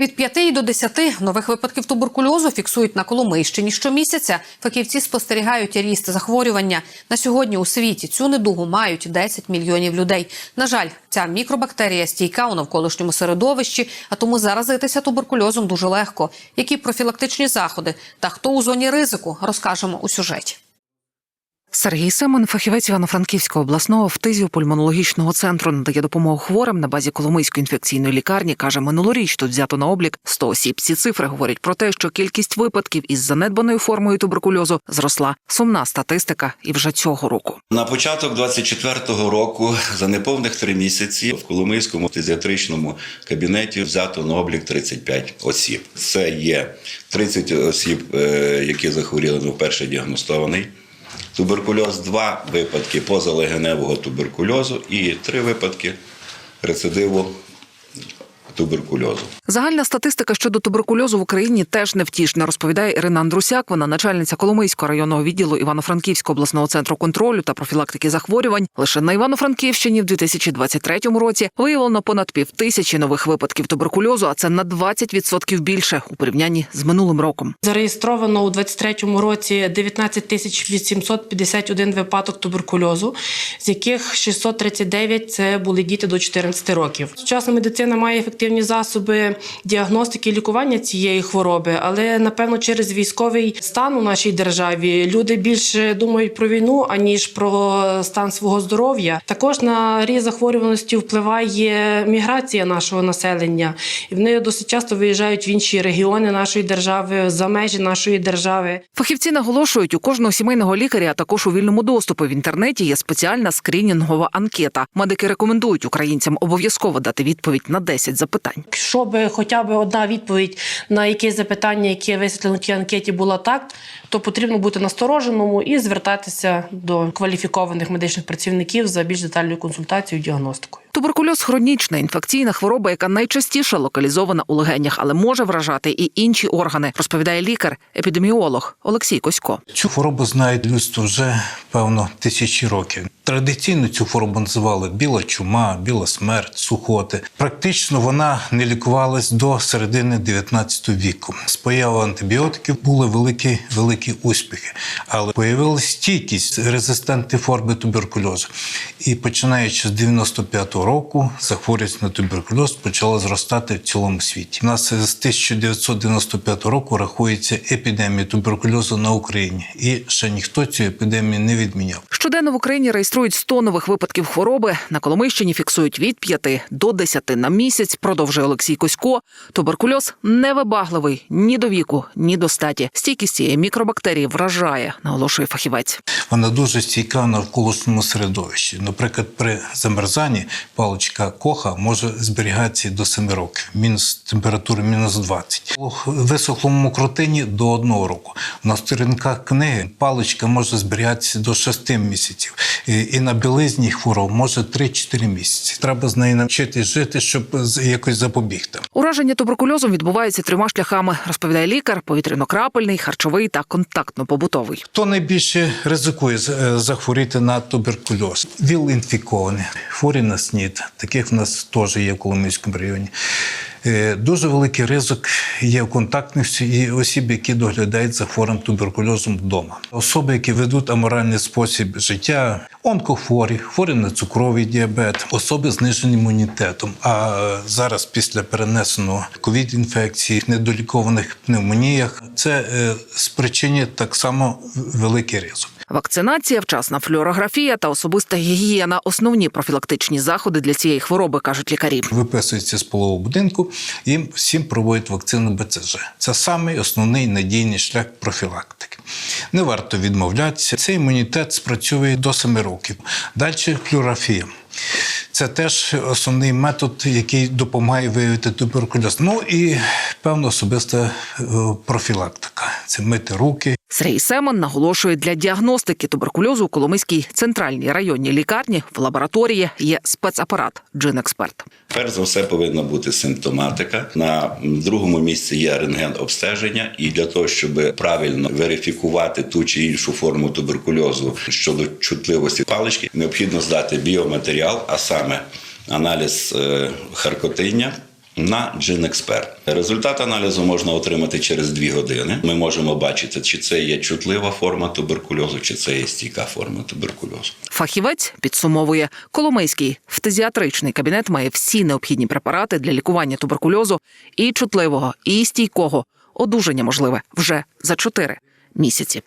Від 5 до 10 нових випадків туберкульозу фіксують на Коломийщині щомісяця. Фахівці спостерігають ріст захворювання. На сьогодні у світі цю недугу мають 10 мільйонів людей. На жаль, ця мікробактерія стійка у навколишньому середовищі, а тому заразитися туберкульозом дуже легко. Які профілактичні заходи та хто у зоні ризику, розкажемо у сюжеті. Сергій Семен, фахівець Івано-Франківського обласного фтизіопульмонологічного центру, надає допомогу хворим на базі Коломийської інфекційної лікарні. каже, минулоріч тут взято на облік 100 осіб. Ці цифри говорять про те, що кількість випадків із занедбаною формою туберкульозу зросла. Сумна статистика і вже цього року. На початок 24-го року, за неповних три місяці, в Коломийському фтизіатричному кабінеті взято на облік 35 осіб. Це є 30 осіб, е, які захворіли ну, вперше діагностований. Туберкульоз, два випадки позалегеневого туберкульозу і три випадки рецидиву туберкульозу. Загальна статистика щодо туберкульозу в Україні теж невтішна, розповідає Ірина Андрусяк. Вона начальниця Коломийського районного відділу Івано-Франківського обласного центру контролю та профілактики захворювань. Лише на Івано-Франківщині в 2023 році виявлено понад півтисячі нових випадків туберкульозу, а це на 20% більше у порівнянні з минулим роком. Зареєстровано у 23-му році 19 тисяч 851 випадок туберкульозу, з яких 639 – це були діти до 14 років. Сучасна медицина має ефективні засоби діагностики і лікування цієї хвороби, але напевно через військовий стан у нашій державі люди більше думають про війну аніж про стан свого здоров'я. Також на ріст захворюваності впливає міграція нашого населення, і вони досить часто виїжджають в інші регіони нашої держави за межі нашої держави. Фахівці наголошують, у кожного сімейного лікаря, а також у вільному доступі в інтернеті є спеціальна скрінінгова анкета. Медики рекомендують українцям обов'язково дати відповідь на 10 запитань. Щоб хоча б одна відповідь на якесь запитання, яке висвітлено в тій анкеті, була так, то потрібно бути настороженому і звертатися до кваліфікованих медичних працівників за більш детальною консультацією і діагностикою. Туберкульоз хронічна інфекційна хвороба, яка найчастіше локалізована у легенях, але може вражати і інші органи, розповідає лікар-епідеміолог Олексій Косько. Цю хворобу знають людство вже певно тисячі років. Традиційно цю хворобу називали біла чума, біла смерть, сухоти. Практично вона не лікувалась до середини 19 віку. З появою антибіотиків були великі великі успіхи, але появилась стійкість резистентні форми туберкульозу. І починаючи з 95-го року, захворюваність на туберкульоз почала зростати в цілому світі. У нас з 1995 року рахується епідемія туберкульозу на Україні, і ще ніхто цю епідемію не відміняв. Щоденно в Україні реєструють 100 нових випадків хвороби. На Коломийщині фіксують від 5 до 10 на місяць. Продовжує Олексій Косько. Туберкульоз невибагливий ні до віку, ні до статі. Стійкість цієї мікробактерії вражає, наголошує фахівець. Вона дуже стійка в навколишньому середовищі. Наприклад, при замерзанні паличка коха може зберігатися до 7 років, мінус температури мінус 20. У висохлому мокротині до 1 року. На сторінках книги паличка може зберігатися до 6 місяців. І, на білизні хвороб може 3-4 місяці. Треба з нею навчитись жити, щоб якось запобігти. Ураження туберкульозом відбувається трьома шляхами, розповідає лікар: повітряно-крапельний, харчовий та контактно-побутовий. Хто найбільше ризикує е, захворіти на туберкульоз? ВІЛ-інфіковані, хворі на СНІД, таких в нас теж є в Коломийському районі. Е, Дуже великий ризик є в контактних і осіб, які доглядають за хворим туберкульозом вдома. Особи, які ведуть аморальний спосіб життя, онкохворі, хворі на цукровий діабет, особи з зниженим імунітетом. А зараз, після перенесеного ковід-інфекції, недолікованих пневмоніях, це е, спричинює так само великий ризик. Вакцинація, вчасна флюорографія та особиста гігієна основні профілактичні заходи для цієї хвороби, кажуть лікарі. Виписується з полового будинку, і всім проводять вакцину БЦЖ. Це самий основний надійний шлях профілактики. Не варто відмовлятися. Цей імунітет спрацьовує до 7 років. Далі флюорографія. Це теж основний метод, який допомагає виявити туберкульоз. Ну і певно особиста е, профілактика. Це мити руки, Сергій Семен наголошує, для діагностики туберкульозу у Коломийській центральній районній лікарні в лабораторії є спецапарат Джин-експерт. Перш за все повинна бути симптоматика. На другому місці є рентген обстеження, і для того, щоб правильно верифікувати ту чи іншу форму туберкульозу щодо чутливості палички, необхідно здати біоматеріал, а саме аналіз е, харкотиння. На Джинексперт. Результат аналізу можна отримати через 2 години. Ми можемо бачити, чи це є чутлива форма туберкульозу, чи це є стійка форма туберкульозу. Фахівець підсумовує, Коломийський фтизіатричний кабінет має всі необхідні препарати для лікування туберкульозу і чутливого, і стійкого. Одужання можливе вже за чотири місяці.